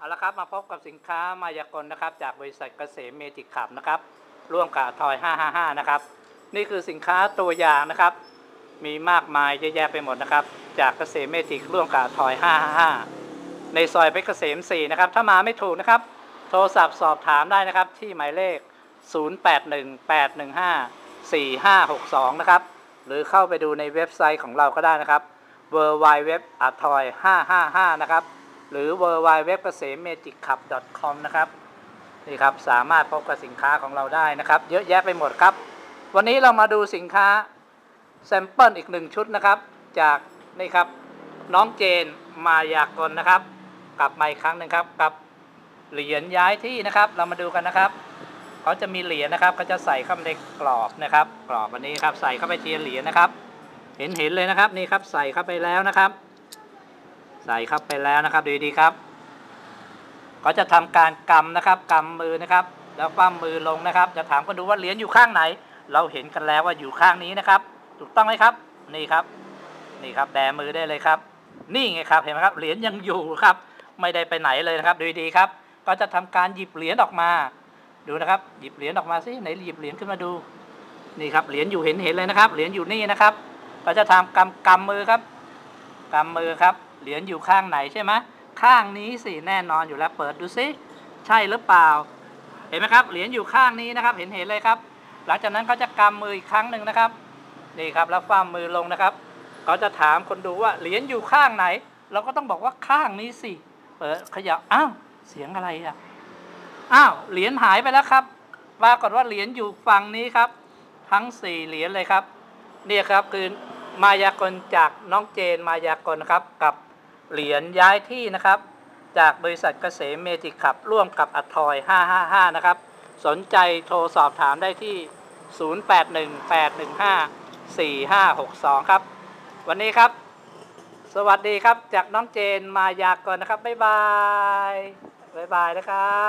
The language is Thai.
เอาละครับมาพบกับสินค้ามายากลนะครับ จากบริษัทเกษมเมจิกขับนะครับ ร่วมกับทอย 555 นะครับ นี่คือสินค้าตัวอย่างนะครับ มีมากมายเยอะแยะไปหมดนะครับ จากเกษมเมจิกร่วมกับทอย 555 ในซอยเพชรเกษม 4 นะครับ ถ้ามาไม่ถูกนะครับ โทรศัพท์สอบถามได้นะครับ ที่หมายเลข 0818154562 นะครับ หรือเข้าไปดูในเว็บไซต์ของเราก็ได้นะครับ w w w a t o y 555 นะครับ หรือ w w w เกษม magic club com นะครับนี่ครับสามารถพบกับสินค้าของเราได้นะครับ เยอะแยะไปหมดครับ วันนี้เรามาดูสินค้าแซมเปิลอีกหนึ่งชุดนะครับ จากนี่ครับน้องเจนมายากลนะครับ กลับมาอีกครั้งหนึ่งครับกับเหรียญย้ายที่นะครับ เรามาดูกันนะครับเขาจะมีเหรียญนะครับเขาจะใส่เข้าไปในกรอบนะครับ กรอบวันนี้ครับใส่เข้าไปเทีละเหรียญนะครับ เห็นเห็นเลยนะครับนี่ครับใส่เข้าไปแล้วนะครับ ใส่เข้าไปแล้วนะครับดูดีครับเขาจะทำการกำนะครับกำมือนะครับ แล้วคว่ำมือลงนะครับ จะถามกันดูว่าเหรียญอยู่ข้างไหน เราเห็นกันแล้วว่าอยู่ข้างนี้นะครับ ถูกต้องไหมครับ นี่ครับ นี่ครับแบมือได้เลยครับ นี่ไงครับเห็นไหมครับเหรียญยังอยู่ครับ ไม่ได้ไปไหนเลยนะครับดูดีครับ ก็จะทำการหยิบเหรียญออกมา ดูนะครับ หยิบเหรียญออกมาสิไหนหยิบเหรียญขึ้นมาดูนี่ครับเหรียญอยู่เห็นเห็นเลยนะครับเหรียญอยู่นี่นะครับก็จะทำกำกำมือครับกำมือครับ เหรียญอยู่ข้างไหนใช่ไหมข้างนี้สิแน่นอนอยู่แล้วเปิดดูสิใช่หรือเปล่า เห็นไหมครับเหรียญอยู่ข้างนี้นะครับ เห็นเห็นเลยครับ หลังจากนั้นก็จะกำมืออีกครั้งหนึ่งนะครับนี่ครับแล้วฟ้ามือลงนะครับเขาจะถามคนดูว่าเหรียญอยู่ข้างไหน เราก็ต้องบอกว่าข้างนี้สิเปิดขยับอ้าวเสียงอะไรอะอ้าวเหรียญหายไปแล้วครับปรากฏว่าเหรียญอยู่ฝั่งนี้ครับ ทั้งสี่เหรียญเลยครับเนี่ยครับคือมายากลจากน้องเจนมายากลครับกับ เหรียญย้ายที่นะครับ จากบริษัทเกษมเมจิขับร่วมกับอัทอย 555 นะครับ สนใจโทรสอบถามได้ที่ 0818154562 ครับ วันนี้ครับ สวัสดีครับจากน้องเจนมายากลนะครับ บ๊ายบาย บ๊ายบายนะครับ